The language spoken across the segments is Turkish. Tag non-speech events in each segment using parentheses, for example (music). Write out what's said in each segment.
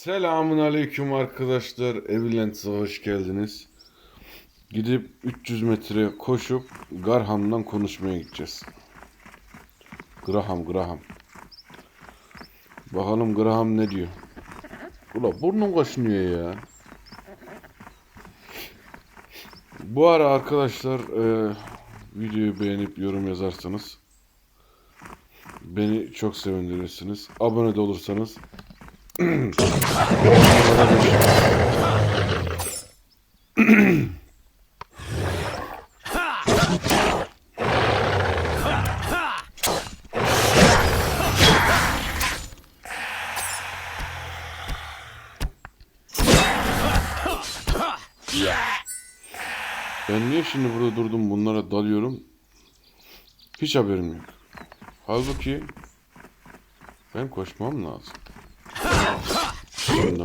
Selamun aleyküm arkadaşlar. Evilents'e hoş geldiniz. Gidip 300 metre koşup Garham'dan konuşmaya gideceğiz. Graham, Graham. Bakalım Graham ne diyor. Ula burnum kaşınıyor ya. Bu ara arkadaşlar e, videoyu beğenip yorum yazarsanız beni çok sevindirirsiniz. Abone de olursanız Ben niye şimdi burada durdum bunlara dalıyorum? Hiç haberim yok. Halbuki ben koşmam lazım. Şundan.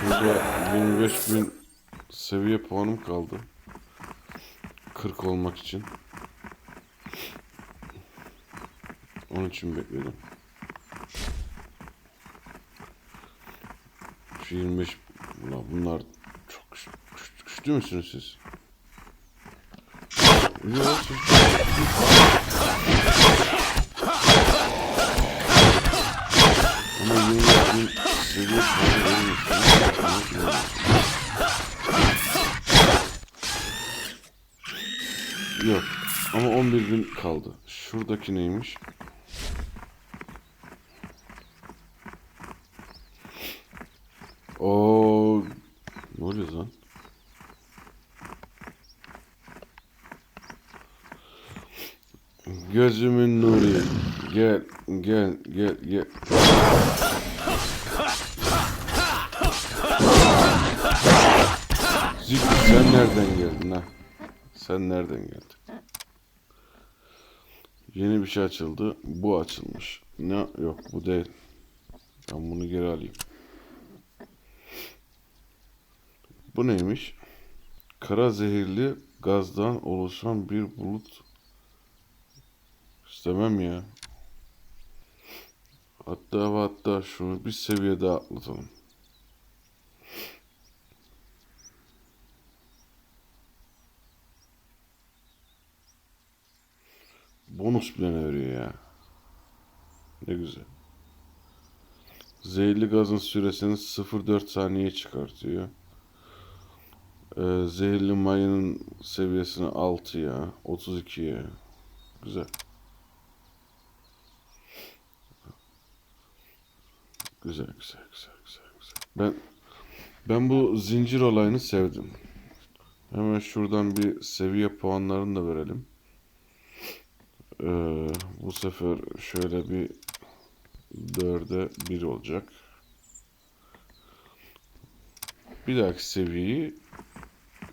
Şurada 25 bin seviye puanım kaldı. 40 olmak için. Onun için bekledim. Şu 25 Ulan bunlar çok güç- güç- güçlü müsünüz siz? Yok Yok. Ama 11 bin kaldı. Şuradaki neymiş? Oo, ne oluyor lan? Gözümün nuru. Gel, gel, gel, gel. Sen nereden geldin ha? Sen nereden geldin? Yeni bir şey açıldı. Bu açılmış. Ne? Yok bu değil. Ben bunu geri alayım. Bu neymiş? Kara zehirli gazdan oluşan bir bulut. İstemem ya. Hatta hatta şunu bir seviye daha atlatalım. Bonus bile ne veriyor ya. Ne güzel. Zehirli gazın süresini 0.4 saniye çıkartıyor. Ee, zehirli mayının seviyesini 6'ya, 32'ye. Güzel. Güzel, güzel, güzel, güzel, güzel. Ben ben bu zincir olayını sevdim. Hemen şuradan bir seviye puanlarını da verelim. Ee, bu sefer şöyle bir dörde bir olacak. Bir dahaki seviyeyi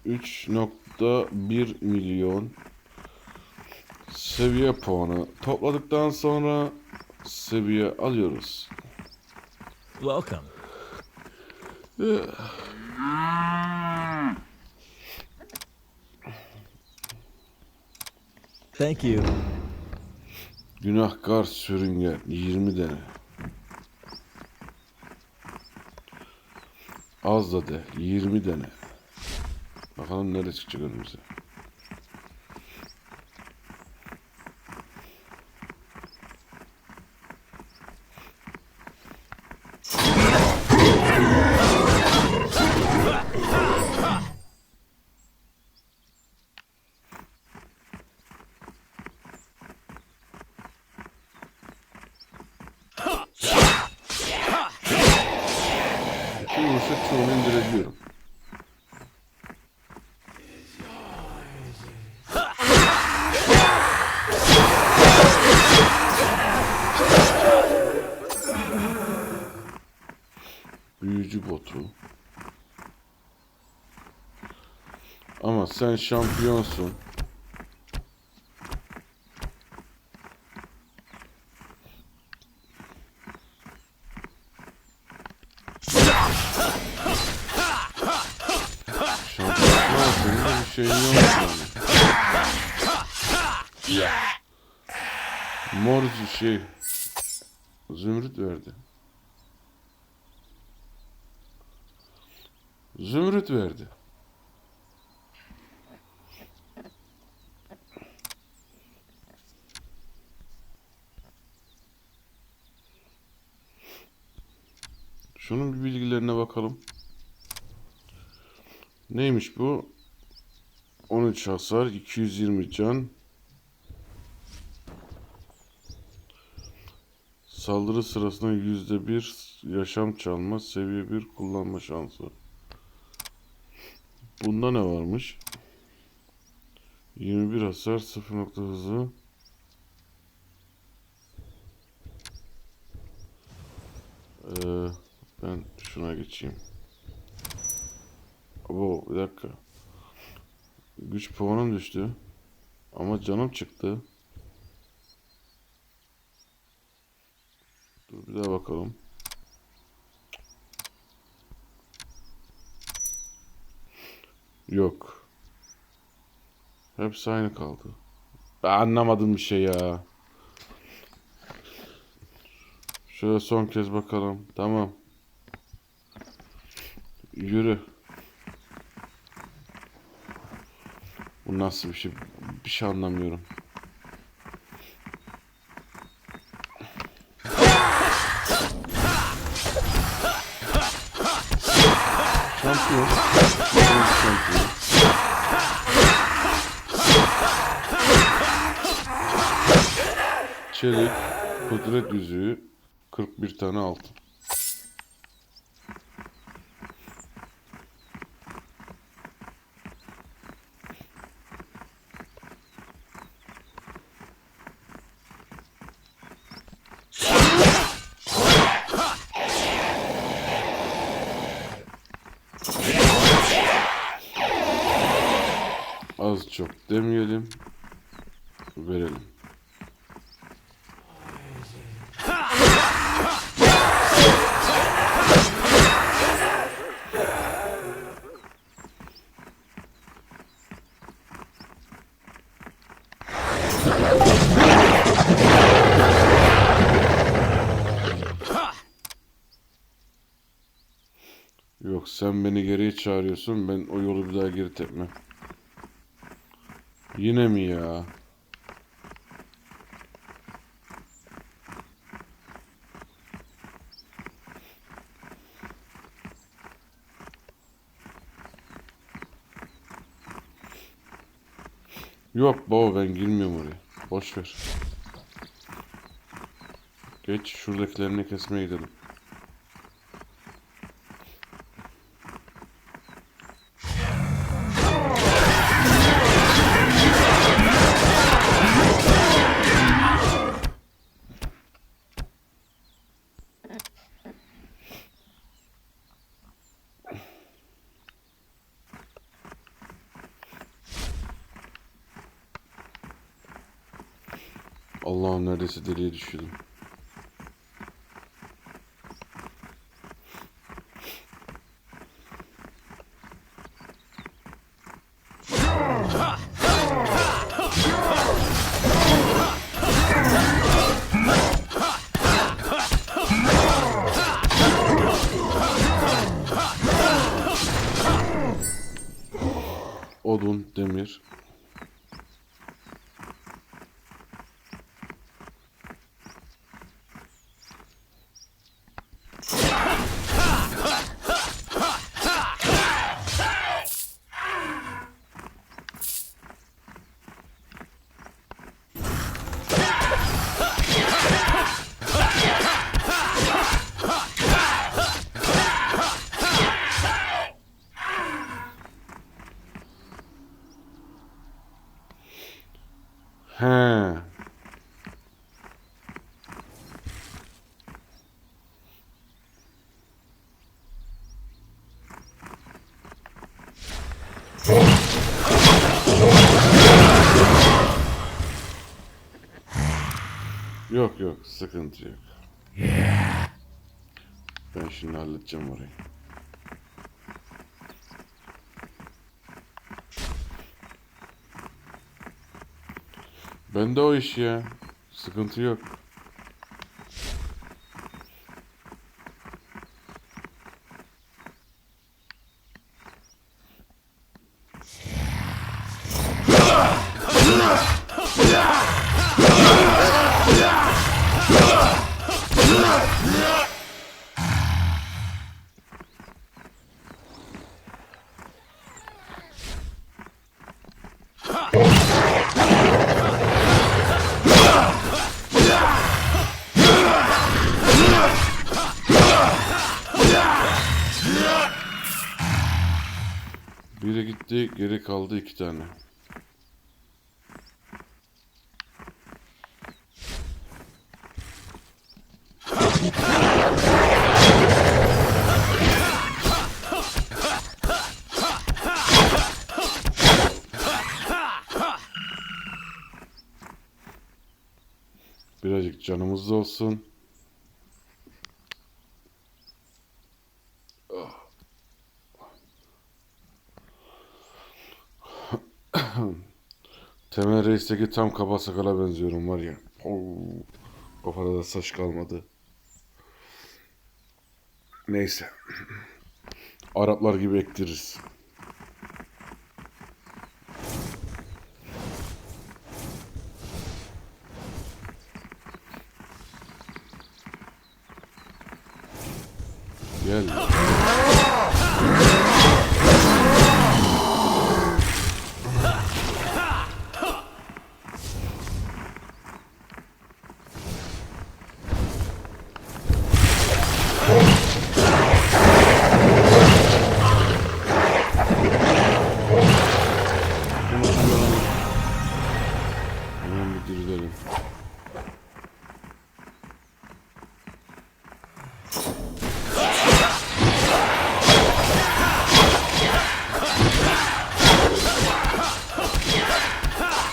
3.1 milyon seviye puanı topladıktan sonra seviye alıyoruz. Welcome. Thank you. Günahkar sürüngen 20 tane. Az da de 20 tane. Bakalım nereye çıkacak önümüze. Ama sen şampiyonsun. Mor şey Zümrüt verdi. Zümrüt verdi. Bakalım. Neymiş bu? 13 hasar, 220 can. Saldırı sırasında yüzde bir yaşam çalma, seviye bir kullanma şansı. Bunda ne varmış? 21 hasar, 0 nokta hızı. Ee, ben şuna geçeyim. Bu bir dakika. Güç puanım düştü. Ama canım çıktı. Dur bir daha bakalım. Yok. Hepsi aynı kaldı. Ben anlamadım bir şey ya. Şöyle son kez bakalım. Tamam. Yürü. Bu nasıl bir şey? Bir şey anlamıyorum. Şampiyon. Şampiyon. Çelik, kudret yüzüğü, 41 tane altın. Az çok demeyelim. Verelim. Yok sen beni geriye çağırıyorsun ben o yolu bir daha geri tepmem. Yine mi ya? Yok baba ben girmiyorum oraya. Boş ver. Geç şuradakilerini kesmeye gidelim. Allah'ım neredeyse deliye düşüyordum. Odun, demir. Yok yok sıkıntı yok. Yeah. Ben şimdi halledeceğim orayı. Ben de o iş ya. Sıkıntı yok. Yeah. Biri gitti, geri kaldı iki tane. Birazcık canımız olsun. Temel Reis'teki tam kaba sakala benziyorum var ya. Oo, kafada da saç kalmadı. Neyse. (clears throat) Araplar gibi ektiririz. Gel. Hemen bir dirilelim.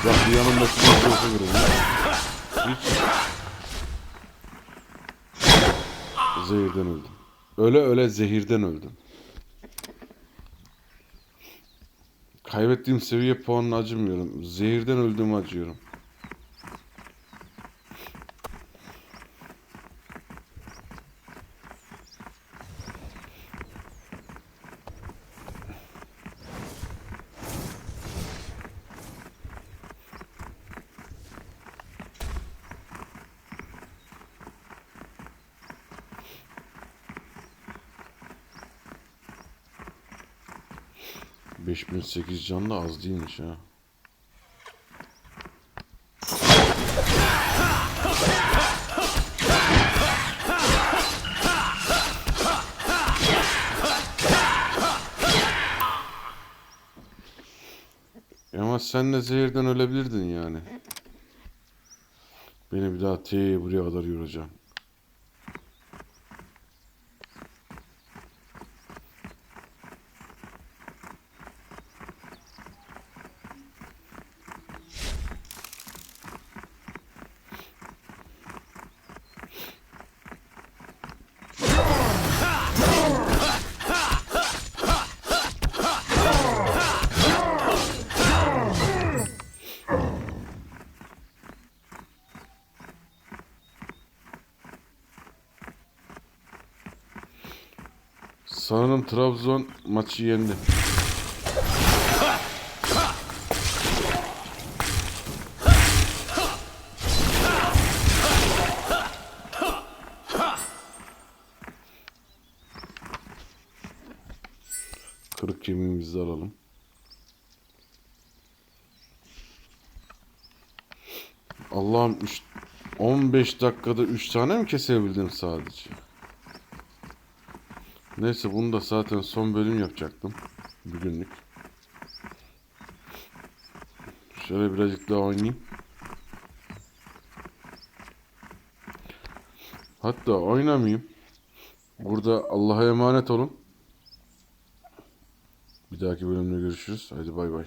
Bak bir yanımdaki bir gözü vurun. Hiç. Zehirden öldüm. Öyle öyle zehirden öldüm. Kaybettiğim seviye puanına acımıyorum. Zehirden öldüğümü acıyorum. Beş bin sekiz can da az değilmiş ha. Ama sen de zehirden ölebilirdin yani. Beni bir daha T'ye buraya kadar yoracağım. Sanırım Trabzon maçı yendi. Kırık kemiğimizi alalım. Allah'ım üç- 15 dakikada 3 tane mi kesebildim sadece? Neyse bunu da zaten son bölüm yapacaktım. Bugünlük. Şöyle birazcık daha oynayayım. Hatta oynamayayım. Burada Allah'a emanet olun. Bir dahaki bölümde görüşürüz. Hadi bay bay.